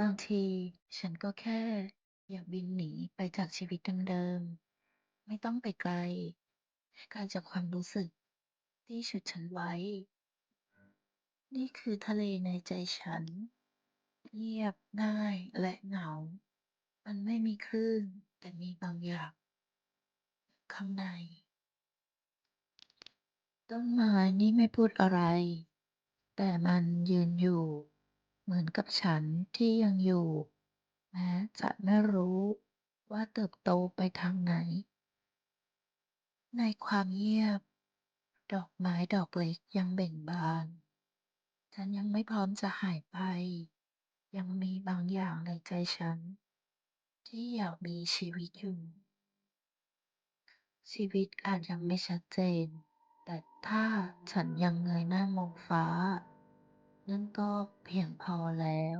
บางทีฉันก็แค่อยากบินหนีไปจากชีวิตเดิม ๆ ไม่ต้องไปไกล แค่ไกลจากความรู้สึกที่ฉุดฉันไว้ นี่คือทะเลในใจฉัน เงียบง่ายและเหงา มันไม่มีคลื่น แต่มีบางอย่างข้างใน ต้นไม้นี่ไม่พูดอะไร แต่มันยืนอยู่ เหมือนกับฉันที่ยังอยู่แม้จะไม่รู้ว่าเติบโตไปทางไหน ในความเงียบ ดอกไม้ดอกเล็กยังเบ่งบาน ฉันยังไม่พร้อมจะหายไป ยังมีบางอย่างในใจฉัน ที่อยากมีชีวิตอยู่ ชีวิตอาจยังไม่ชัดเจน แต่ถ้าฉันยังเงยหน้ามองฟ้า นั่นก็เพียงพอแล้ว